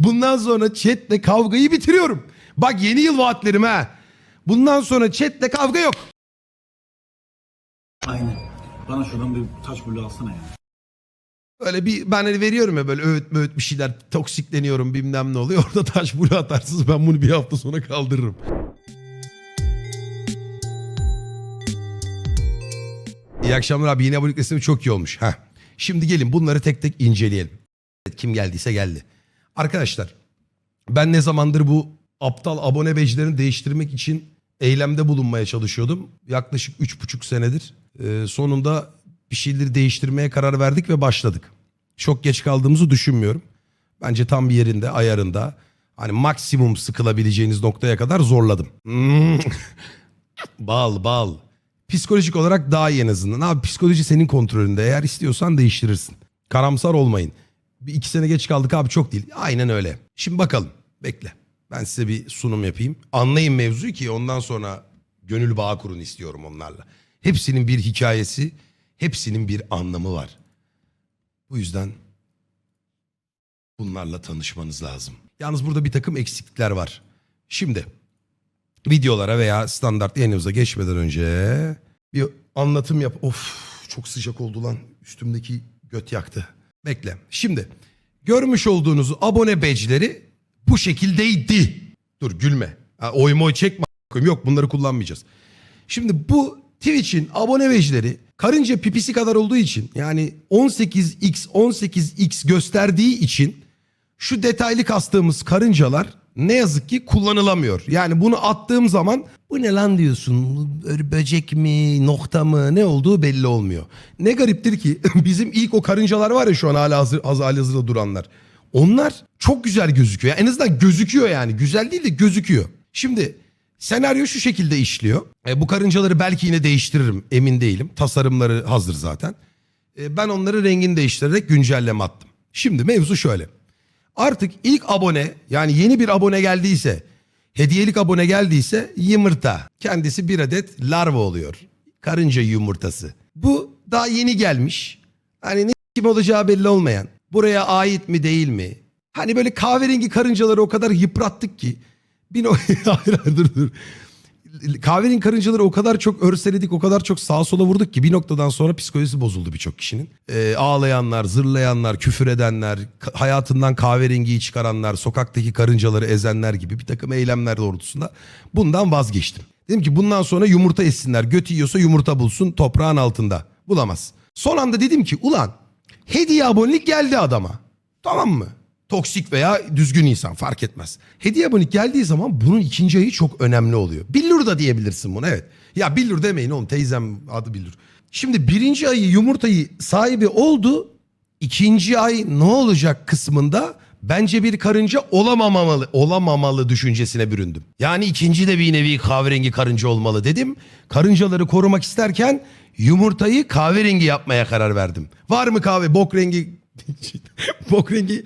Bundan sonra chatle kavgayı bitiriyorum. Bak yeni yıl vaatlerim ha. Bundan sonra chatle kavga yok. Aynen. Bana şuradan bir taş bulu alsana ya. Öyle bir ben hani veriyorum ya böyle öğüt möğüt bir şeyler toksikleniyorum bilmem ne oluyor. Orada taş bulu atarsınız ben bunu bir hafta sonra kaldırırım. İyi akşamlar abi yeni abonelik listemi çok iyi olmuş. Heh. Şimdi gelin bunları tek tek inceleyelim. Kim geldiyse geldi. Arkadaşlar ben ne zamandır bu aptal abone bejlerini değiştirmek için eylemde bulunmaya çalışıyordum. Yaklaşık üç buçuk senedir. Ee, sonunda bir şeyleri değiştirmeye karar verdik ve başladık. Çok geç kaldığımızı düşünmüyorum. Bence tam bir yerinde, ayarında. Hani maksimum sıkılabileceğiniz noktaya kadar zorladım. Hmm. bal, bal. Psikolojik olarak daha iyi en azından. Abi psikoloji senin kontrolünde. Eğer istiyorsan değiştirirsin. Karamsar olmayın. Bir iki sene geç kaldık abi çok değil. Aynen öyle. Şimdi bakalım. Bekle. Ben size bir sunum yapayım. Anlayın mevzuyu ki ondan sonra gönül bağı kurun istiyorum onlarla. Hepsinin bir hikayesi, hepsinin bir anlamı var. Bu yüzden bunlarla tanışmanız lazım. Yalnız burada bir takım eksiklikler var. Şimdi videolara veya standart yayınımıza geçmeden önce bir anlatım yap. Of çok sıcak oldu lan. Üstümdeki göt yaktı. Bekle. Şimdi görmüş olduğunuz abone badge'leri bu şekildeydi. Dur gülme. Oy moy çekme. Yok bunları kullanmayacağız. Şimdi bu Twitch'in abone badge'leri karınca pipisi kadar olduğu için yani 18x 18x gösterdiği için şu detaylı kastığımız karıncalar ne yazık ki kullanılamıyor. Yani bunu attığım zaman bu ne lan diyorsun Böyle böcek mi nokta mı ne olduğu belli olmuyor. Ne gariptir ki bizim ilk o karıncalar var ya şu an hala hazır, az hali hazırda duranlar. Onlar çok güzel gözüküyor. Yani en azından gözüküyor yani. Güzel değil de gözüküyor. Şimdi senaryo şu şekilde işliyor. E, bu karıncaları belki yine değiştiririm emin değilim. Tasarımları hazır zaten. E, ben onları rengini değiştirerek güncelleme attım. Şimdi mevzu şöyle. Artık ilk abone yani yeni bir abone geldiyse, hediyelik abone geldiyse yumurta. Kendisi bir adet larva oluyor. Karınca yumurtası. Bu daha yeni gelmiş. Hani ne kim olacağı belli olmayan. Buraya ait mi değil mi? Hani böyle kahverengi karıncaları o kadar yıprattık ki. Bir no hayır, hayır, dur dur. Kahverengi karıncaları o kadar çok örseledik, o kadar çok sağa sola vurduk ki bir noktadan sonra psikolojisi bozuldu birçok kişinin. Ee, ağlayanlar, zırlayanlar, küfür edenler, hayatından kahverengiyi çıkaranlar, sokaktaki karıncaları ezenler gibi bir takım eylemler doğrultusunda bundan vazgeçtim. Dedim ki bundan sonra yumurta yesinler. Göt yiyorsa yumurta bulsun toprağın altında. Bulamaz. Son anda dedim ki ulan hediye abonelik geldi adama. Tamam mı? Toksik veya düzgün insan fark etmez. Hediye abonelik geldiği zaman bunun ikinci ayı çok önemli oluyor. Billur da diyebilirsin bunu evet. Ya billur demeyin oğlum teyzem adı billur. Şimdi birinci ayı yumurtayı sahibi oldu. İkinci ay ne olacak kısmında bence bir karınca olamamalı, olamamalı düşüncesine büründüm. Yani ikinci de bir nevi kahverengi karınca olmalı dedim. Karıncaları korumak isterken yumurtayı kahverengi yapmaya karar verdim. Var mı kahve bok rengi bok rengi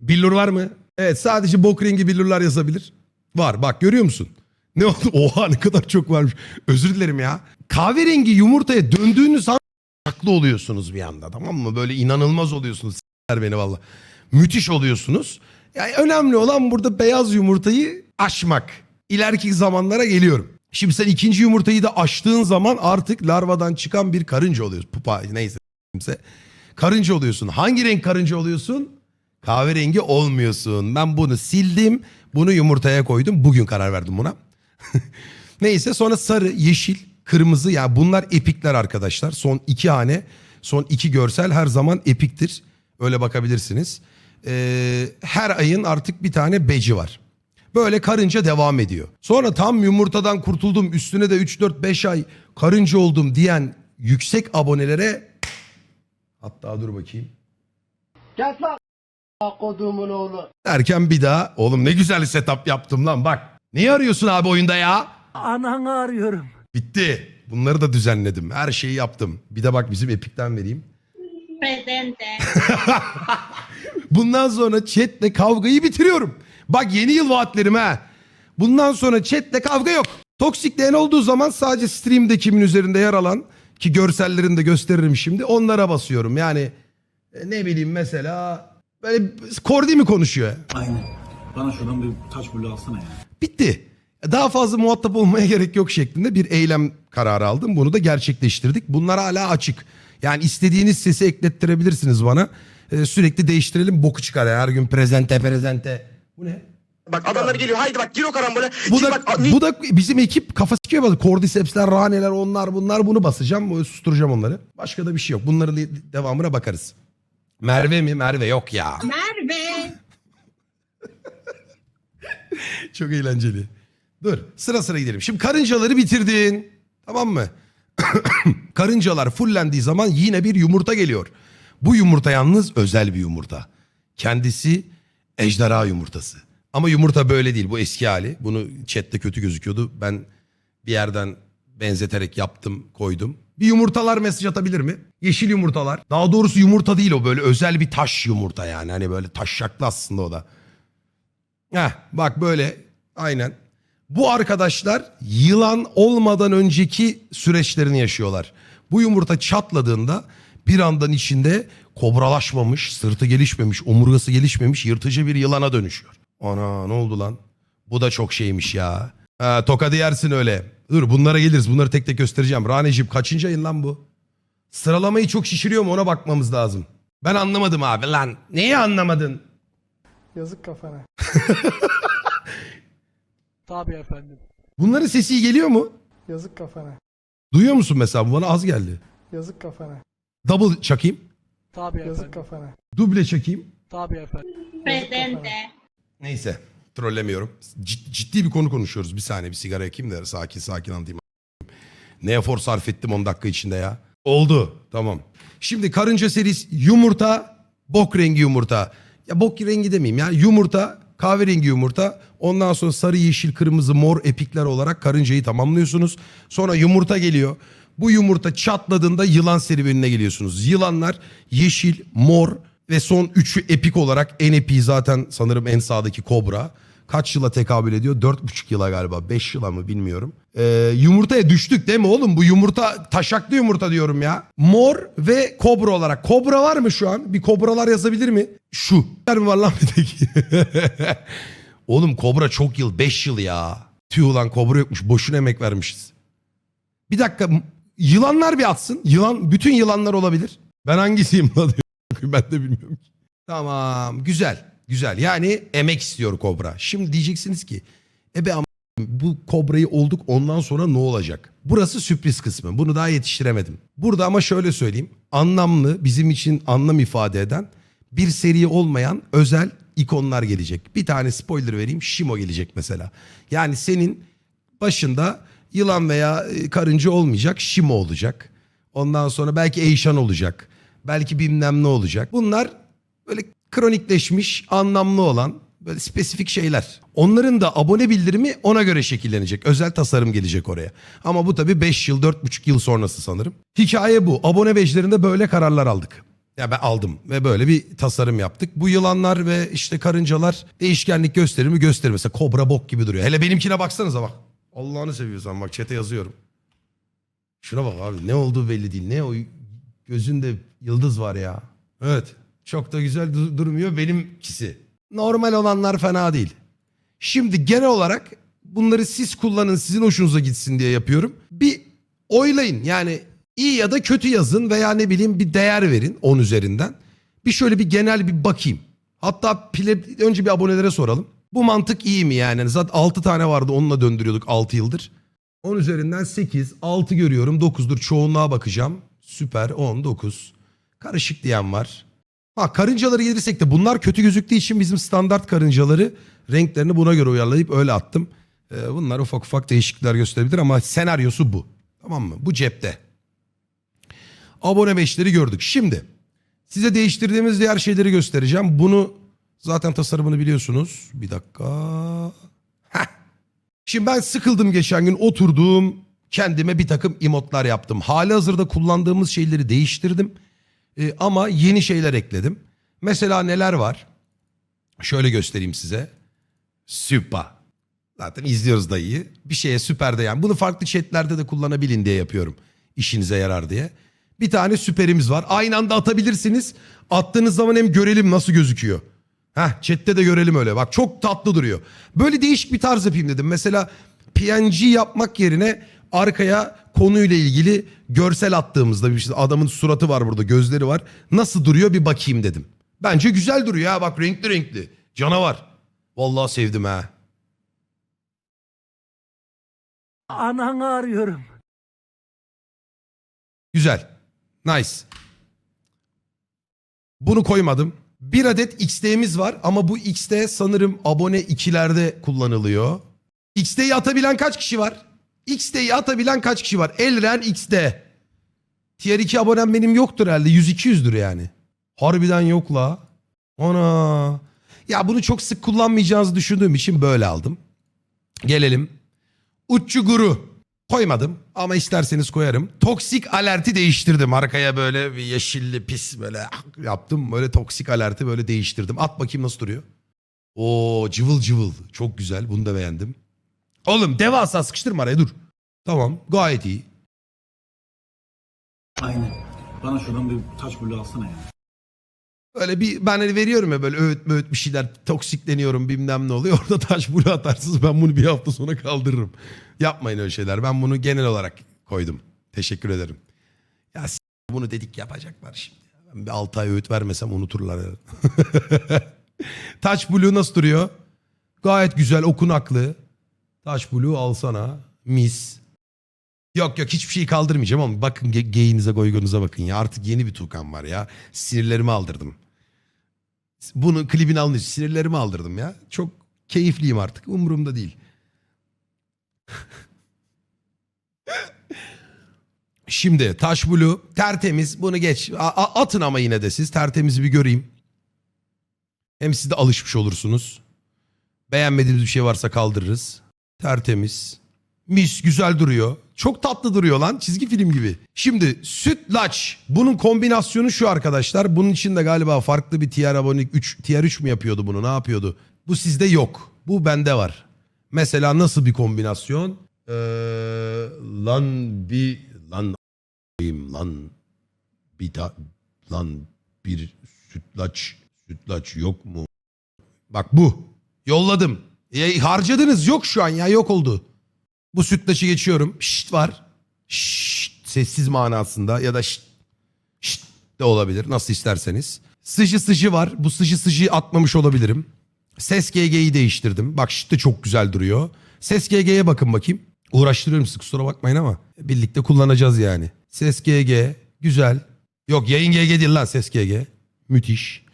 Billur var mı? Evet sadece bok rengi billurlar yazabilir. Var bak görüyor musun? Ne oldu? Oha ne kadar çok varmış. Özür dilerim ya. Kahverengi yumurtaya döndüğünüz an haklı oluyorsunuz bir anda tamam mı? Böyle inanılmaz oluyorsunuz. S**ler beni valla. Müthiş oluyorsunuz. Yani önemli olan burada beyaz yumurtayı aşmak. İleriki zamanlara geliyorum. Şimdi sen ikinci yumurtayı da açtığın zaman artık larvadan çıkan bir karınca oluyorsun. Pupa neyse kimse. Karınca oluyorsun. Hangi renk karınca oluyorsun? Kahverengi olmuyorsun. Ben bunu sildim. Bunu yumurtaya koydum. Bugün karar verdim buna. Neyse sonra sarı, yeşil, kırmızı. Yani bunlar epikler arkadaşlar. Son iki hane, son iki görsel her zaman epiktir. Öyle bakabilirsiniz. Ee, her ayın artık bir tane beci var. Böyle karınca devam ediyor. Sonra tam yumurtadan kurtuldum üstüne de 3-4-5 ay karınca oldum diyen yüksek abonelere hatta dur bakayım. Lan kodumun oğlu. Erken bir daha oğlum ne güzel setup yaptım lan bak. Neyi arıyorsun abi oyunda ya? Ananı arıyorum. Bitti. Bunları da düzenledim. Her şeyi yaptım. Bir de bak bizim Epic'ten vereyim. Presente. Bundan sonra chatle kavgayı bitiriyorum. Bak yeni yıl vaatlerim ha. Bundan sonra chatle kavga yok. Toksikleyen olduğu zaman sadece stream'de kimin üzerinde yer alan ki görsellerini de gösteririm şimdi onlara basıyorum. Yani e, ne bileyim mesela Böyle Kordi mi konuşuyor? Aynen. Bana şuradan bir taş bulu alsana ya. Bitti. Daha fazla muhatap olmaya gerek yok şeklinde bir eylem kararı aldım. Bunu da gerçekleştirdik. Bunlar hala açık. Yani istediğiniz sesi eklettirebilirsiniz bana. Ee, sürekli değiştirelim boku çıkar ya. Her gün prezente prezente. Bu ne? Bak adamlar geliyor haydi bak gir o karambole. Bu Gir da, bak, bu da bizim ekip kafa sikiyor bazı. Cordyceps'ler, raneler onlar bunlar bunu basacağım. Böyle susturacağım onları. Başka da bir şey yok. Bunların de- devamına bakarız. Merve mi? Merve yok ya. Merve. Çok eğlenceli. Dur sıra sıra gidelim. Şimdi karıncaları bitirdin. Tamam mı? Karıncalar fullendiği zaman yine bir yumurta geliyor. Bu yumurta yalnız özel bir yumurta. Kendisi ejderha yumurtası. Ama yumurta böyle değil bu eski hali. Bunu chatte kötü gözüküyordu. Ben bir yerden benzeterek yaptım koydum. Bir yumurtalar mesaj atabilir mi? Yeşil yumurtalar. Daha doğrusu yumurta değil o böyle özel bir taş yumurta yani. Hani böyle taşşaklı aslında o da. Heh, bak böyle aynen. Bu arkadaşlar yılan olmadan önceki süreçlerini yaşıyorlar. Bu yumurta çatladığında bir andan içinde kobralaşmamış, sırtı gelişmemiş, omurgası gelişmemiş yırtıcı bir yılana dönüşüyor. Ana ne oldu lan? Bu da çok şeymiş ya. Ha, tokadı yersin öyle. Dur bunlara geliriz. Bunları tek tek göstereceğim. Raneciğim kaçıncı ayın lan bu? Sıralamayı çok şişiriyor mu ona bakmamız lazım. Ben anlamadım abi lan. Neyi anlamadın? Yazık kafana. Tabii efendim. Bunların sesi geliyor mu? Yazık kafana. Duyuyor musun mesela? Bu bana az geldi. Yazık kafana. Double çakayım. Tabii Yazık kafana. Duble çakayım. Tabii efendim. Presente. Neyse. Trollemiyorum. Cid- ciddi bir konu konuşuyoruz. Bir saniye bir sigara yakayım da sakin sakin anlatayım. Ne efor sarf ettim 10 dakika içinde ya. Oldu. Tamam. Şimdi karınca serisi yumurta, bok rengi yumurta. Ya bok rengi demeyeyim ya. Yumurta, kahverengi yumurta. Ondan sonra sarı, yeşil, kırmızı, mor epikler olarak karıncayı tamamlıyorsunuz. Sonra yumurta geliyor. Bu yumurta çatladığında yılan serüvenine geliyorsunuz. Yılanlar yeşil, mor ve son üçü epik olarak en epiği zaten sanırım en sağdaki kobra. Kaç yıla tekabül ediyor? Dört buçuk yıla galiba. Beş yıla mı bilmiyorum. Ee, yumurtaya düştük değil mi oğlum? Bu yumurta taşaklı yumurta diyorum ya. Mor ve kobra olarak. Kobra var mı şu an? Bir kobralar yazabilir mi? Şu. Var mı var lan bir tek? oğlum kobra çok yıl. Beş yıl ya. Tüh ulan kobra yokmuş. Boşuna emek vermişiz. Bir dakika. Yılanlar bir atsın. Yılan, bütün yılanlar olabilir. Ben hangisiyim diyor. Ben de bilmiyorum. Tamam. Güzel. Güzel. Yani emek istiyor kobra. Şimdi diyeceksiniz ki ebe am- bu kobrayı olduk ondan sonra ne olacak? Burası sürpriz kısmı. Bunu daha yetiştiremedim. Burada ama şöyle söyleyeyim. Anlamlı, bizim için anlam ifade eden bir seri olmayan özel ikonlar gelecek. Bir tane spoiler vereyim. Shimo gelecek mesela. Yani senin başında yılan veya e, karınca olmayacak. Shimo olacak. Ondan sonra belki Eyşan olacak. Belki bilmem ne olacak. Bunlar böyle kronikleşmiş, anlamlı olan böyle spesifik şeyler. Onların da abone bildirimi ona göre şekillenecek. Özel tasarım gelecek oraya. Ama bu tabii 5 yıl, 4,5 yıl sonrası sanırım. Hikaye bu. Abone bejlerinde böyle kararlar aldık. Ya ben aldım ve böyle bir tasarım yaptık. Bu yılanlar ve işte karıncalar değişkenlik gösterir mi gösterir. Mesela kobra bok gibi duruyor. Hele benimkine baksanıza bak. Allah'ını seviyorsan bak çete yazıyorum. Şuna bak abi ne olduğu belli değil. Ne o gözünde yıldız var ya. Evet çok da güzel du- durmuyor benimkisi. Normal olanlar fena değil. Şimdi genel olarak bunları siz kullanın sizin hoşunuza gitsin diye yapıyorum. Bir oylayın yani iyi ya da kötü yazın veya ne bileyim bir değer verin 10 üzerinden. Bir şöyle bir genel bir bakayım. Hatta pile, önce bir abonelere soralım. Bu mantık iyi mi yani? Zaten 6 tane vardı onunla döndürüyorduk 6 yıldır. 10 üzerinden 8, 6 görüyorum 9'dur çoğunluğa bakacağım. Süper 10, 9. Karışık diyen var. Ha karıncaları gelirsek de bunlar kötü gözüktüğü için bizim standart karıncaları renklerini buna göre uyarlayıp öyle attım. Ee, bunlar ufak ufak değişiklikler gösterebilir ama senaryosu bu. Tamam mı? Bu cepte. Abone beşleri gördük. Şimdi size değiştirdiğimiz diğer şeyleri göstereceğim. Bunu zaten tasarımını biliyorsunuz. Bir dakika. Heh. Şimdi ben sıkıldım geçen gün oturdum kendime bir takım emotlar yaptım. Hali hazırda kullandığımız şeyleri değiştirdim. Ee, ama yeni şeyler ekledim. Mesela neler var? Şöyle göstereyim size. Süper. Zaten izliyoruz dayıyı. Bir şeye süper de yani. Bunu farklı chatlerde de kullanabilin diye yapıyorum. İşinize yarar diye. Bir tane süperimiz var. Aynı anda atabilirsiniz. Attığınız zaman hem görelim nasıl gözüküyor. Heh chatte de görelim öyle. Bak çok tatlı duruyor. Böyle değişik bir tarz yapayım dedim. Mesela PNG yapmak yerine arkaya konuyla ilgili görsel attığımızda bir işte adamın suratı var burada gözleri var. Nasıl duruyor bir bakayım dedim. Bence güzel duruyor ha bak renkli renkli. Canavar. Vallahi sevdim ha. Ananı arıyorum. Güzel. Nice. Bunu koymadım. Bir adet XD'miz var ama bu XD sanırım abone 2'lerde kullanılıyor. XD'yi atabilen kaç kişi var? XD'yi atabilen kaç kişi var? Elren XD. Tier 2 abonem benim yoktur herhalde. 100-200'dür yani. Harbiden yok la. Ana. Ya bunu çok sık kullanmayacağınızı düşündüğüm için böyle aldım. Gelelim. Uççu guru. Koymadım ama isterseniz koyarım. Toksik alerti değiştirdim. Arkaya böyle bir yeşilli pis böyle yaptım. Böyle toksik alerti böyle değiştirdim. At bakayım nasıl duruyor. Oo cıvıl cıvıl. Çok güzel. Bunu da beğendim. Oğlum devasa sıkıştırma araya dur. Tamam gayet iyi. Aynen. Bana şuradan bir taş bulu alsana ya. Öyle bir ben hani veriyorum ya böyle öğüt möğüt bir şeyler toksikleniyorum bilmem ne oluyor. Orada taş bulu atarsınız ben bunu bir hafta sonra kaldırırım. Yapmayın öyle şeyler. Ben bunu genel olarak koydum. Teşekkür ederim. Ya s- bunu dedik yapacaklar şimdi. Ben bir 6 ay öğüt vermesem unuturlar. taş bulu nasıl duruyor? Gayet güzel okunaklı. Taş bulu alsana. Mis. Yok yok hiçbir şey kaldırmayacağım ama bakın ge- geyinize goygonuza bakın ya. Artık yeni bir Tukan var ya. Sinirlerimi aldırdım. Bunun klibini alınca sinirlerimi aldırdım ya. Çok keyifliyim artık. Umurumda değil. Şimdi Taş Blue tertemiz. Bunu geç. A- atın ama yine de siz tertemiz bir göreyim. Hem siz de alışmış olursunuz. Beğenmediğiniz bir şey varsa kaldırırız. Tertemiz. Mis güzel duruyor. Çok tatlı duruyor lan çizgi film gibi. Şimdi sütlaç. Bunun kombinasyonu şu arkadaşlar. Bunun için de galiba farklı bir tier abonelik 3 tier 3 mü yapıyordu bunu ne yapıyordu? Bu sizde yok. Bu bende var. Mesela nasıl bir kombinasyon? Ee, lan bir lan lan bir da lan bir sütlaç sütlaç yok mu? Bak bu. Yolladım. Ya, harcadınız yok şu an ya yok oldu. Bu sütlaçı geçiyorum. Şşt var. Şşt sessiz manasında ya da şşt, şşt de olabilir nasıl isterseniz. Sıcı sıcı var. Bu sıcı sıcıyı atmamış olabilirim. Ses GG'yi değiştirdim. Bak şşt de çok güzel duruyor. Ses GG'ye bakın bakayım. Uğraştırıyorum sizi kusura bakmayın ama birlikte kullanacağız yani. Ses GG güzel. Yok yayın GG değil lan ses GG. Müthiş.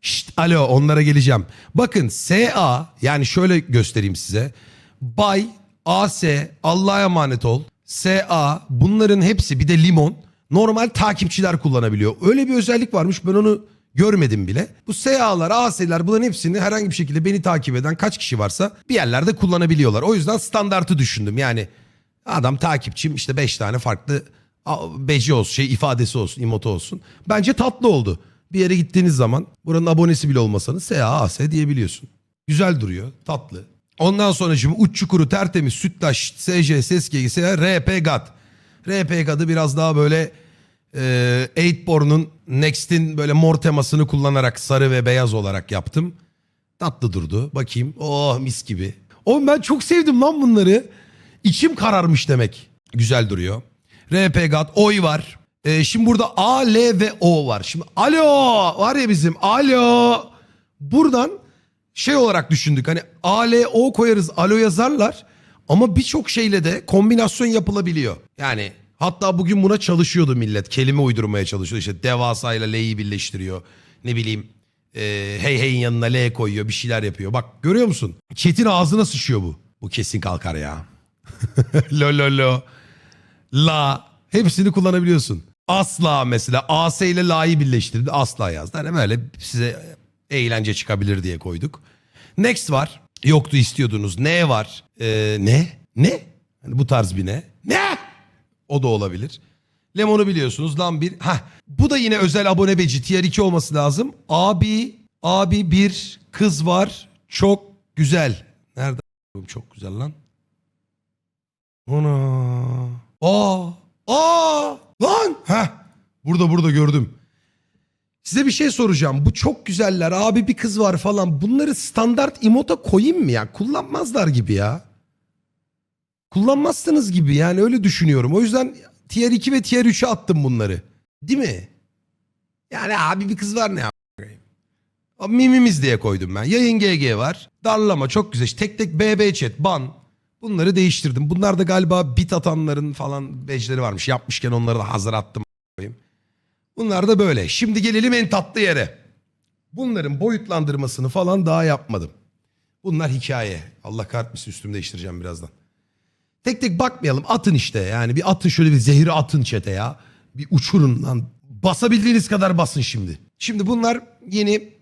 Şşt alo onlara geleceğim. Bakın SA yani şöyle göstereyim size. Bay, AS, Allah'a emanet ol. SA bunların hepsi bir de limon normal takipçiler kullanabiliyor. Öyle bir özellik varmış ben onu görmedim bile. Bu SA'lar, AS'ler bunların hepsini herhangi bir şekilde beni takip eden kaç kişi varsa bir yerlerde kullanabiliyorlar. O yüzden standartı düşündüm. Yani adam takipçim işte 5 tane farklı beci olsun, şey ifadesi olsun, emotu olsun. Bence tatlı oldu. Bir yere gittiğiniz zaman buranın abonesi bile olmasanız SA, AS diyebiliyorsun. Güzel duruyor, tatlı. Ondan sonra şimdi uç çukuru tertemiz sütlaç, SC, ses GGS, RP GAT. RP GAT'ı biraz daha böyle e, 8born'un Next'in böyle mor temasını kullanarak sarı ve beyaz olarak yaptım. Tatlı durdu. Bakayım. Oh mis gibi. Oğlum ben çok sevdim lan bunları. İçim kararmış demek. Güzel duruyor. RP GAT, oy var. Ee, şimdi burada A, L ve O var. Şimdi alo var ya bizim alo. Buradan şey olarak düşündük. Hani A, L, O koyarız alo yazarlar. Ama birçok şeyle de kombinasyon yapılabiliyor. Yani hatta bugün buna çalışıyordu millet. Kelime uydurmaya çalışıyor. İşte devasa ile L'yi birleştiriyor. Ne bileyim e, hey hey'in yanına L koyuyor bir şeyler yapıyor. Bak görüyor musun? Çetin ağzına sıçıyor bu. Bu kesin kalkar ya. lo lo lo. La. Hepsini kullanabiliyorsun. Asla mesela AS ile la'yı birleştirdi. Asla yazdı. Hani böyle size eğlence çıkabilir diye koyduk. Next var. Yoktu istiyordunuz. Ne var? Ee, ne? Ne? Hani bu tarz bir ne? Ne? O da olabilir. Lemon'u biliyorsunuz. Lan bir. Ha, bu da yine özel abone beci. Tier 2 olması lazım. Abi, abi bir kız var. Çok güzel. Nerede? Çok güzel lan. Ana. Aa. Aa. Lan. Ha. Burada burada gördüm. Size bir şey soracağım. Bu çok güzeller. Abi bir kız var falan. Bunları standart emota koyayım mı ya? Kullanmazlar gibi ya. Kullanmazsınız gibi yani öyle düşünüyorum. O yüzden tier 2 ve tier 3'e attım bunları. Değil mi? Yani abi bir kız var ne yapayım? Mimimiz diye koydum ben. Yayın GG var. Darlama çok güzel. İşte tek tek BB chat, ban. Bunları değiştirdim. Bunlar da galiba bit atanların falan bejleri varmış. Yapmışken onları da hazır attım. koyayım. Bunlar da böyle. Şimdi gelelim en tatlı yere. Bunların boyutlandırmasını falan daha yapmadım. Bunlar hikaye. Allah kahretmesin üstümü değiştireceğim birazdan. Tek tek bakmayalım. Atın işte. Yani bir atın şöyle bir zehri atın çete ya. Bir uçurun lan. Basabildiğiniz kadar basın şimdi. Şimdi bunlar yeni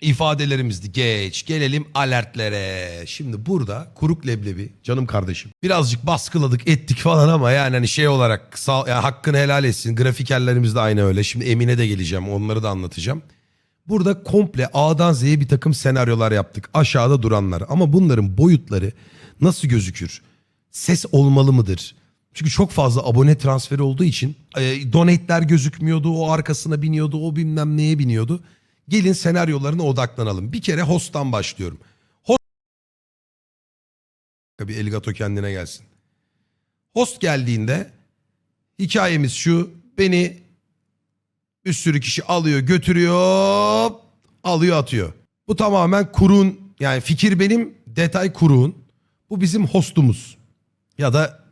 ifadelerimizdi. Geç. Gelelim alertlere. Şimdi burada kuruk leblebi canım kardeşim. Birazcık baskıladık ettik falan ama yani hani şey olarak sağ, ya hakkını helal etsin. Grafikerlerimiz de aynı öyle. Şimdi Emine de geleceğim. Onları da anlatacağım. Burada komple A'dan Z'ye bir takım senaryolar yaptık. Aşağıda duranlar. Ama bunların boyutları nasıl gözükür? Ses olmalı mıdır? Çünkü çok fazla abone transferi olduğu için e, donate'ler gözükmüyordu. O arkasına biniyordu. O bilmem neye biniyordu. Gelin senaryolarına odaklanalım. Bir kere host'tan başlıyorum. Host... Bir Elgato kendine gelsin. Host geldiğinde hikayemiz şu. Beni bir sürü kişi alıyor götürüyor alıyor atıyor. Bu tamamen kurun yani fikir benim detay kurun. Bu bizim hostumuz ya da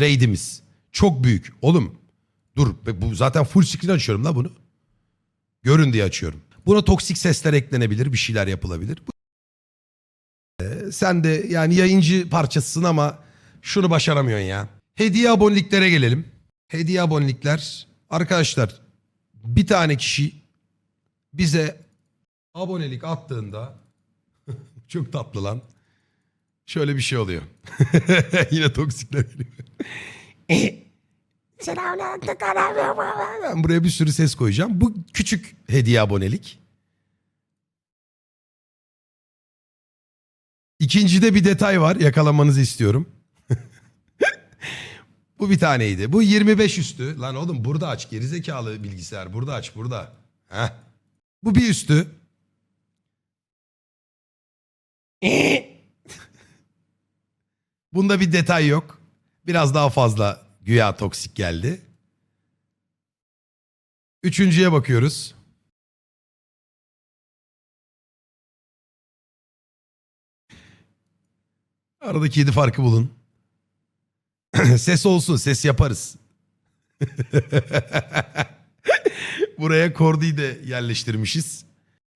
raidimiz. Çok büyük oğlum dur bu zaten full screen açıyorum la bunu. Görün diye açıyorum. Buna toksik sesler eklenebilir bir şeyler yapılabilir. Ee, Sen de yani yayıncı parçasısın ama şunu başaramıyorsun ya. Hediye aboneliklere gelelim. Hediye abonelikler arkadaşlar bir tane kişi bize abonelik attığında çok tatlı lan. Şöyle bir şey oluyor. Yine toksikler geliyor. ben buraya bir sürü ses koyacağım. Bu küçük hediye abonelik. İkincide bir detay var. Yakalamanızı istiyorum. Bu bir taneydi. Bu 25 üstü. Lan oğlum burada aç. Gerizekalı bilgisayar. Burada aç. Burada. Heh. Bu bir üstü. Bunda bir detay yok. Biraz daha fazla güya toksik geldi. Üçüncüye bakıyoruz. Aradaki yedi farkı bulun. ses olsun, ses yaparız. Buraya Kordi'yi de yerleştirmişiz.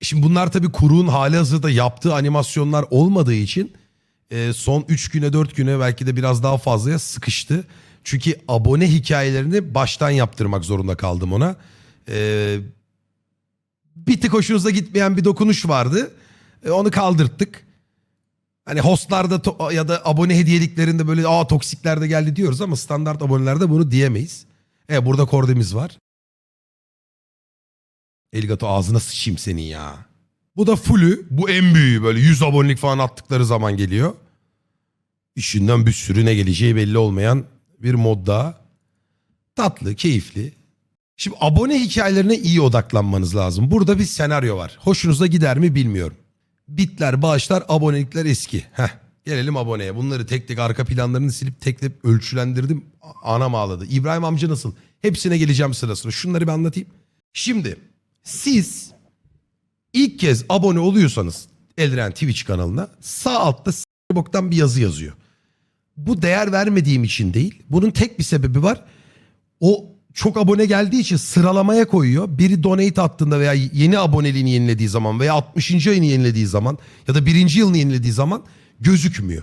Şimdi bunlar tabii kuruğun hali hazırda yaptığı animasyonlar olmadığı için e, son 3 güne 4 güne belki de biraz daha fazlaya sıkıştı. Çünkü abone hikayelerini baştan yaptırmak zorunda kaldım ona. E, bir tık hoşunuza gitmeyen bir dokunuş vardı. E, onu kaldırttık. Hani hostlarda ya da abone hediyeliklerinde böyle aa toksikler de geldi diyoruz ama standart abonelerde bunu diyemeyiz. E burada kordemiz var. Elgato ağzına sıçayım senin ya. Bu da fullü. Bu en büyüğü böyle 100 abonelik falan attıkları zaman geliyor. İçinden bir sürü ne geleceği belli olmayan bir mod daha. Tatlı, keyifli. Şimdi abone hikayelerine iyi odaklanmanız lazım. Burada bir senaryo var. Hoşunuza gider mi bilmiyorum. Bitler, bağışlar, abonelikler eski. Heh. Gelelim aboneye. Bunları tek tek arka planlarını silip tek tek ölçülendirdim. Anam ağladı. İbrahim amca nasıl? Hepsine geleceğim sırasına. Şunları bir anlatayım. Şimdi siz ilk kez abone oluyorsanız Eldiren Twitch kanalına sağ altta boktan bir yazı yazıyor. Bu değer vermediğim için değil. Bunun tek bir sebebi var. O çok abone geldiği için sıralamaya koyuyor. Biri donate attığında veya yeni aboneliğini yenilediği zaman veya 60. ayını yenilediği zaman ya da birinci yılını yenilediği zaman gözükmüyor.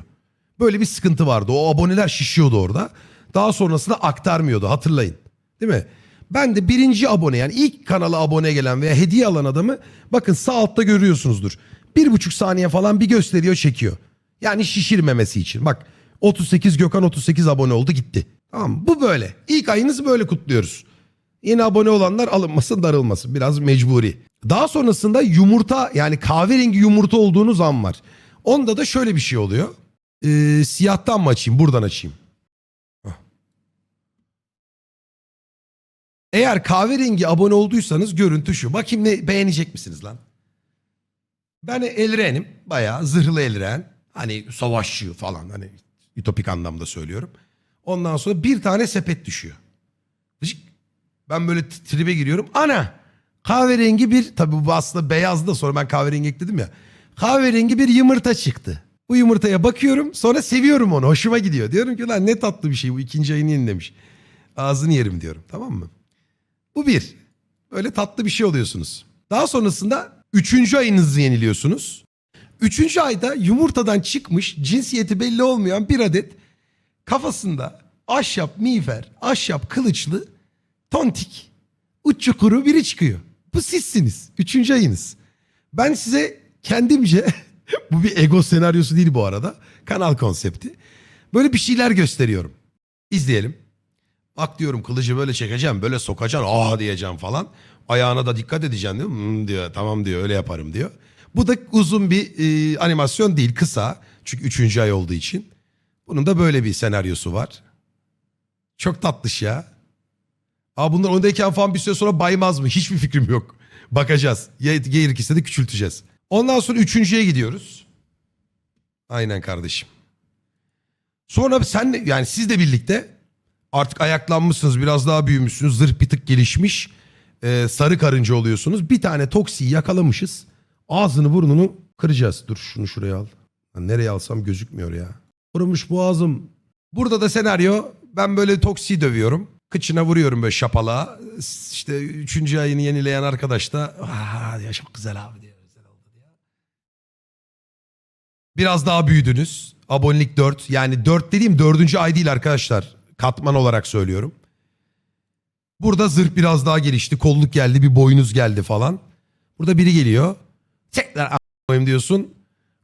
Böyle bir sıkıntı vardı. O aboneler şişiyordu orada. Daha sonrasında aktarmıyordu hatırlayın. Değil mi? Ben de birinci abone yani ilk kanala abone gelen veya hediye alan adamı bakın sağ altta görüyorsunuzdur. Bir buçuk saniye falan bir gösteriyor çekiyor. Yani şişirmemesi için. Bak 38 Gökhan 38 abone oldu gitti. Tamam? Bu böyle. İlk ayınızı böyle kutluyoruz. Yeni abone olanlar alınmasın darılmasın. Biraz mecburi. Daha sonrasında yumurta yani kahverengi yumurta olduğunuz an var. Onda da şöyle bir şey oluyor. Ee, siyahtan mı açayım buradan açayım. Eğer kahverengi abone olduysanız görüntü şu. Bakayım ne beğenecek misiniz lan? Ben Elren'im. Bayağı zırhlı Elren. Hani savaşçı falan. Hani ütopik anlamda söylüyorum. Ondan sonra bir tane sepet düşüyor. Ben böyle tribe giriyorum. Ana! Kahverengi bir... Tabii bu aslında beyazdı da sonra ben kahverengi ekledim ya. Kahverengi bir yumurta çıktı. Bu yumurtaya bakıyorum sonra seviyorum onu. Hoşuma gidiyor. Diyorum ki lan ne tatlı bir şey bu ikinci ayını yenilemiş. Ağzını yerim diyorum tamam mı? Bu bir. Böyle tatlı bir şey oluyorsunuz. Daha sonrasında üçüncü ayınızı yeniliyorsunuz. Üçüncü ayda yumurtadan çıkmış cinsiyeti belli olmayan bir adet kafasında ahşap miğfer, ahşap kılıçlı, tontik, uç kuru biri çıkıyor. Bu sizsiniz. Üçüncü ayınız. Ben size kendimce, bu bir ego senaryosu değil bu arada. Kanal konsepti. Böyle bir şeyler gösteriyorum. İzleyelim. Bak diyorum kılıcı böyle çekeceğim, böyle sokacaksın, ah diyeceğim falan. Ayağına da dikkat edeceksin diyor. "Hmm," diyor, tamam diyor, öyle yaparım diyor. Bu da uzun bir e, animasyon değil, kısa. Çünkü üçüncü ay olduğu için. Bunun da böyle bir senaryosu var. Çok tatlış ya. Aa bunlar ondayken falan bir süre sonra baymaz mı? Hiçbir fikrim yok. Bakacağız. Gerekirse de küçülteceğiz. Ondan sonra üçüncüye gidiyoruz. Aynen kardeşim. Sonra sen yani siz de birlikte artık ayaklanmışsınız biraz daha büyümüşsünüz zırh bir tık gelişmiş e, sarı karınca oluyorsunuz bir tane toksiyi yakalamışız ağzını burnunu kıracağız dur şunu şuraya al Lan nereye alsam gözükmüyor ya vurmuş boğazım burada da senaryo ben böyle toksiyi dövüyorum kıçına vuruyorum böyle şapalağa işte üçüncü ayını yenileyen arkadaş da ya çok güzel abi diyor güzel oldu diyor. Biraz daha büyüdünüz. Abonelik 4. Yani 4 dediğim 4. ay değil arkadaşlar. Katman olarak söylüyorum. Burada zırh biraz daha gelişti. Kolluk geldi, bir boynuz geldi falan. Burada biri geliyor. Tekrar a**ayım diyorsun.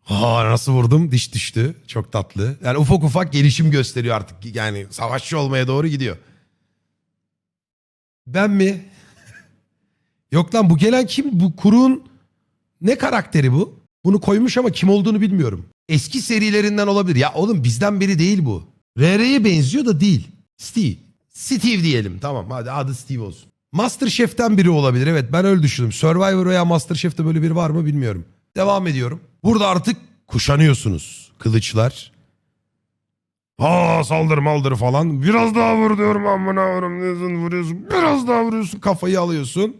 Ha nasıl vurdum? Diş düştü. Çok tatlı. Yani ufak ufak gelişim gösteriyor artık. Yani savaşçı olmaya doğru gidiyor. Ben mi? Yok lan bu gelen kim? Bu kurun ne karakteri bu? Bunu koymuş ama kim olduğunu bilmiyorum. Eski serilerinden olabilir. Ya oğlum bizden biri değil bu. RR'ye benziyor da değil. Steve. Steve diyelim. Tamam hadi adı Steve olsun. Masterchef'ten biri olabilir. Evet ben öyle düşündüm. Survivor veya Masterchef'te böyle biri var mı bilmiyorum. Devam ediyorum. Burada artık kuşanıyorsunuz. Kılıçlar. Aa saldır maldır falan. Biraz daha vur diyorum amına vurum diyorsun vuruyorsun. Biraz daha vuruyorsun kafayı alıyorsun.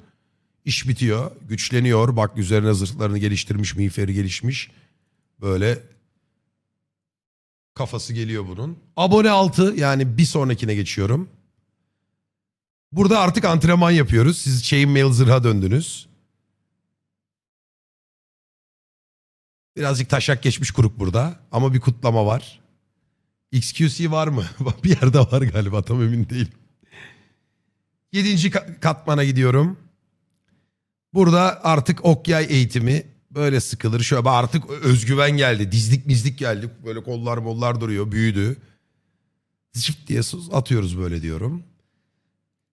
İş bitiyor. Güçleniyor. Bak üzerine zırhlarını geliştirmiş. Miğferi gelişmiş. Böyle kafası geliyor bunun. Abone 6 yani bir sonrakine geçiyorum. Burada artık antrenman yapıyoruz. Siz chainmail zırha döndünüz. Birazcık taşak geçmiş kuruk burada. Ama bir kutlama var. XQC var mı? bir yerde var galiba tam emin değilim. Yedinci ka- katmana gidiyorum. Burada artık okyay eğitimi böyle sıkılır. Şöyle artık özgüven geldi. Dizlik mizlik geldi. Böyle kollar mollar duruyor. Büyüdü. Zıp diye atıyoruz böyle diyorum.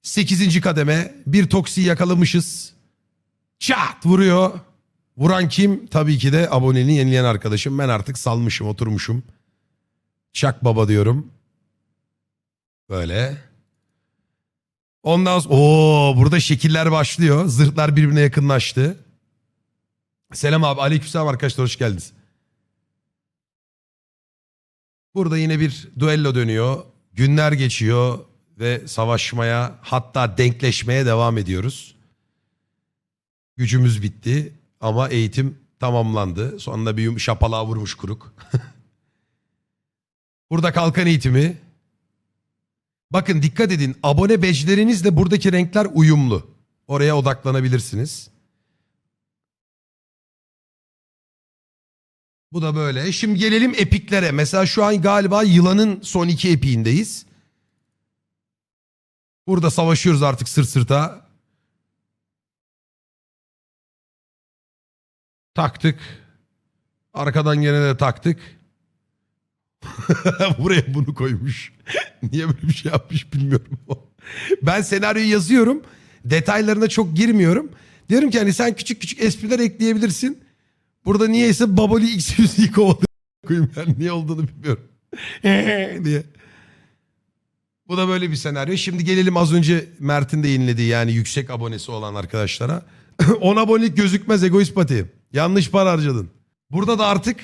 Sekizinci kademe. Bir toksi yakalamışız. Çat vuruyor. Vuran kim? Tabii ki de aboneliğini yenileyen arkadaşım. Ben artık salmışım oturmuşum. Çak baba diyorum. Böyle. Ondan sonra ooo burada şekiller başlıyor. Zırhlar birbirine yakınlaştı. Selam abi. Aleykümselam arkadaşlar hoş geldiniz. Burada yine bir duello dönüyor. Günler geçiyor ve savaşmaya hatta denkleşmeye devam ediyoruz. Gücümüz bitti ama eğitim tamamlandı. Sonunda bir yum- vurmuş kuruk. Burada kalkan eğitimi. Bakın dikkat edin abone becilerinizle buradaki renkler uyumlu. Oraya odaklanabilirsiniz. Bu da böyle. Şimdi gelelim epiklere. Mesela şu an galiba yılanın son iki epiğindeyiz. Burada savaşıyoruz artık sırt sırta. Taktık. Arkadan gene de taktık. Buraya bunu koymuş. Niye böyle bir şey yapmış bilmiyorum. ben senaryoyu yazıyorum. Detaylarına çok girmiyorum. Diyorum ki hani sen küçük küçük espriler ekleyebilirsin. Burada niyeyse Baboli X100'yi kovalıyor. koyayım yani niye olduğunu bilmiyorum. diye. Bu da böyle bir senaryo. Şimdi gelelim az önce Mert'in de yayınlediği yani yüksek abonesi olan arkadaşlara. 10 abonelik gözükmez egoist pati. Yanlış para harcadın. Burada da artık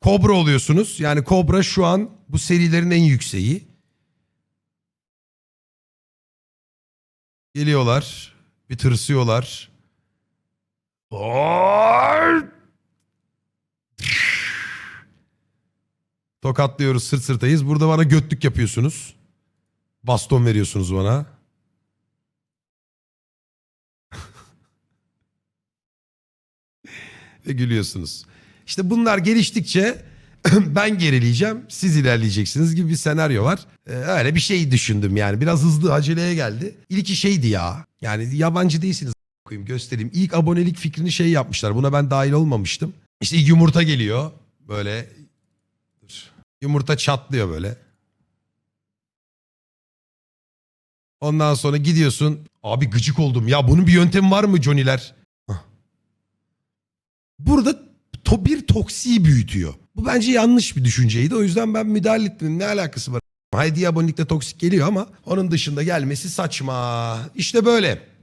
Kobra oluyorsunuz. Yani Kobra şu an bu serilerin en yükseği. Geliyorlar. Bir tırsıyorlar. Tokatlıyoruz sırt sırtayız. Burada bana götlük yapıyorsunuz. Baston veriyorsunuz bana. Ve gülüyorsunuz. İşte bunlar geliştikçe ben gerileyeceğim, siz ilerleyeceksiniz gibi bir senaryo var. Ee, öyle bir şey düşündüm yani. Biraz hızlı aceleye geldi. İlki şeydi ya. Yani yabancı değilsiniz koyayım göstereyim. İlk abonelik fikrini şey yapmışlar. Buna ben dahil olmamıştım. İşte yumurta geliyor. Böyle yumurta çatlıyor böyle. Ondan sonra gidiyorsun. Abi gıcık oldum. Ya bunun bir yöntemi var mı Johnny'ler? Burada to bir toksiyi büyütüyor. Bu bence yanlış bir düşünceydi. O yüzden ben müdahale ettim. Ne alakası var? Haydi abonelikte toksik geliyor ama onun dışında gelmesi saçma. İşte böyle.